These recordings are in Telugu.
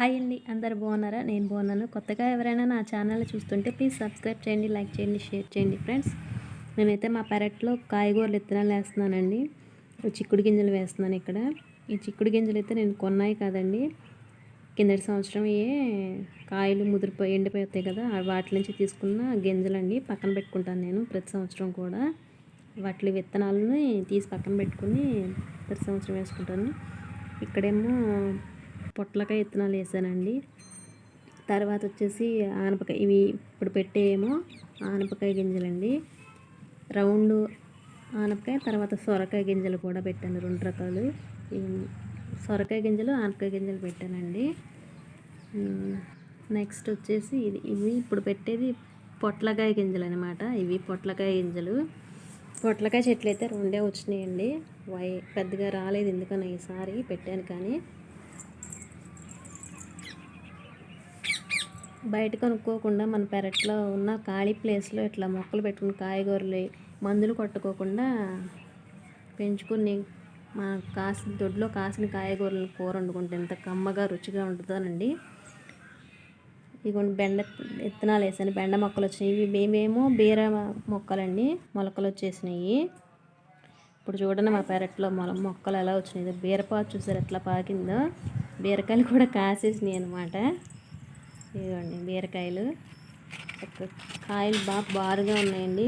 హాయ్ అండి. అందరు బాగున్నారా? నేను బాగున్నాను. కొత్తగా ఎవరైనా నా ఛానల్ చూస్తుంటే ప్లీజ్ సబ్స్క్రైబ్ చేయండి లైక్ చేయండి షేర్ చేయండి ఫ్రెండ్స్ నేనైతే మా పెరట్లో కాయగూరలు విత్తనాలు వేస్తున్నానండి. చిక్కుడు గింజలు వేస్తున్నాను ఇక్కడ. ఈ చిక్కుడు గింజలు అయితే నేను కొన్నాయి కాదండి. కిందటి సంవత్సరం ఏ కాయలు ముదిరిపోయి ఎండిపోతాయి కదా వాటి నుంచి తీసుకున్న గింజలండి. పక్కన పెట్టుకుంటాను నేను ప్రతి సంవత్సరం కూడా. వాటి విత్తనాలని తీసి పక్కన పెట్టుకుని ప్రతి సంవత్సరం వేసుకుంటాను. ఇక్కడేమో పొట్లకాయ విత్తనాలు వేసానండి. తర్వాత వచ్చేసి ఆనపకాయ ఇవి ఇప్పుడు పెట్టేమో ఆనపకాయ గింజలండి. రౌండ్ ఆనపకాయ తర్వాత సొరకాయ గింజలు కూడా పెట్టాను రెండు రకాలు. ఇవి సొరకాయ గింజలు ఆనపకాయ గింజలు పెట్టానండి. నెక్స్ట్ వచ్చేసి ఇది ఇవి ఇప్పుడు పెట్టేది పొట్లకాయ గింజలు అనమాట ఇవి పొట్లకాయ గింజలు. పొట్లకాయ చెట్లు అయితే రెండే వచ్చినాయండి. వై పెద్దగా రాలేదు ఎందుకని ఈసారి పెట్టాను కానీ బయట కొనుక్కోకుండా మన పెరట్లో ఉన్న ఖాళీ ప్లేస్లో ఇట్లా మొక్కలు పెట్టుకుని కాయగూరలు మందులు కొట్టుకోకుండా పెంచుకుని మా కాసిన దొడ్లో కాసిన కాయగూరలు కూర వండుకుంటే ఎంత కమ్మగా రుచిగా ఉంటుందోనండి ఇదిగోండి బెండ విత్తనాలు వేసాను. బెండ మొక్కలు వచ్చినాయి. ఇవి మేమేమో బీర మొక్కలండి. మొలకలు వచ్చేసినాయి. ఇప్పుడు చూడండి మా పెరట్లో మొల మొక్కలు ఎలా వచ్చినాయి. బీరపాకు చూసారు ఎట్లా పాకిందో. బీరకాయలు కూడా కాసేసినాయి అనమాట ఇదిగోండి బీరకాయలు. కాయలు బాగా బారుగా ఉన్నాయండి.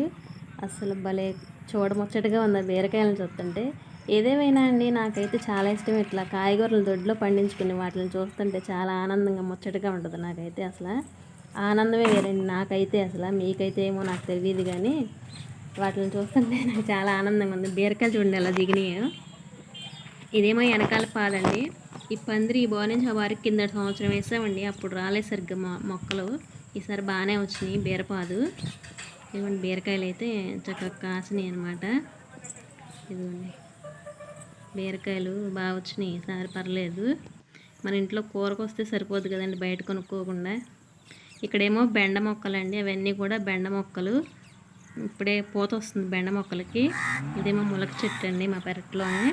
అసలు భలే చూడముచ్చటగా ఉంది ఆ బీరకాయలను చూస్తుంటే. ఏదేమైనా అండి నాకైతే చాలా ఇష్టం ఇట్లా కాయగూరలు దొడ్లో పండించుకుని వాటిని చూస్తుంటే చాలా ఆనందంగా ముచ్చటగా ఉంటుంది నాకైతే అసలు. ఆనందమే వేరండి నాకైతే అసలు. మీకైతే ఏమో నాకు తెలియదు కానీ వాటిని చూస్తుంటే నాకు చాలా ఆనందంగా ఉంది. బీరకాయలు చూడండి ఎలా దిగినాయో. ఇదేమో వెనకాల పాదండి. ఈ పందిరి ఈ బోనించి వారికి కింద సంవత్సరం వేసామండి. అప్పుడు రాలేదు సరిగ్గా మొక్కలు. ఈసారి బాగానే వచ్చినాయి బీరపాదు. ఇదిగోండి బీరకాయలు అయితే చక్కగా కాసినాయి అనమాట ఇదిగోండి బీరకాయలు బాగా వచ్చినాయి. ఈసారి పర్లేదు. మన ఇంట్లో కూరకు వస్తే సరిపోదు కదండి బయట కొనుక్కోకుండా. ఇక్కడేమో బెండ మొక్కలండి. అవన్నీ కూడా బెండ మొక్కలు. ఇప్పుడే పూత వస్తుంది బెండ మొక్కలకి. ఇదేమో ములక చెట్టు అండి మా పెరట్లోనే.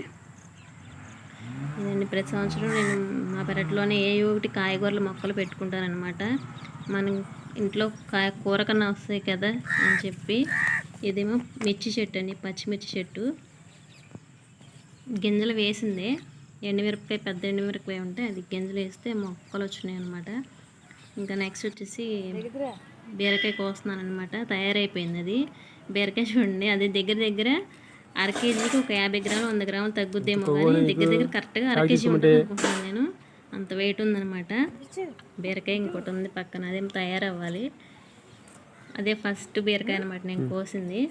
ఇదండి ప్రతి సంవత్సరం నేను మా పెరట్లోనే ఏ ఒకటి కాయగూరల మొక్కలు పెట్టుకుంటానమాట మన మనం ఇంట్లో కాయ కూర కన్నా వస్తాయి కదా అని చెప్పి ఇదేమో మిర్చి చెట్టు అండి పచ్చిమిర్చి చెట్టు. గింజలు వేసిందే. ఎండుమిరపకాయ పెద్ద ఎండుమిరపకాయ ఉంటే అది గింజలు వేస్తే మొక్కలు వచ్చినాయి అనమాట ఇంకా నెక్స్ట్ వచ్చేసి బీరకాయ కోస్తున్నాను అనమాట తయారైపోయింది అది. బీరకాయ చూడండి అది దగ్గర దగ్గర అర కేజీకి ఒక యాభై గ్రాములు వంద గ్రాములు తగ్గుద్దేమో కానీ దగ్గర దగ్గర కరెక్ట్గా అర కేజీ ఉంటుంది అనుకుంటున్నాను నేను. అంత వెయిట్ ఉందన్నమాట. బీరకాయ ఇంకోటి ఉంది పక్కన అదేం తయారవ్వాలి. అదే ఫస్ట్ బీరకాయ అనమాట నేను కోసింది.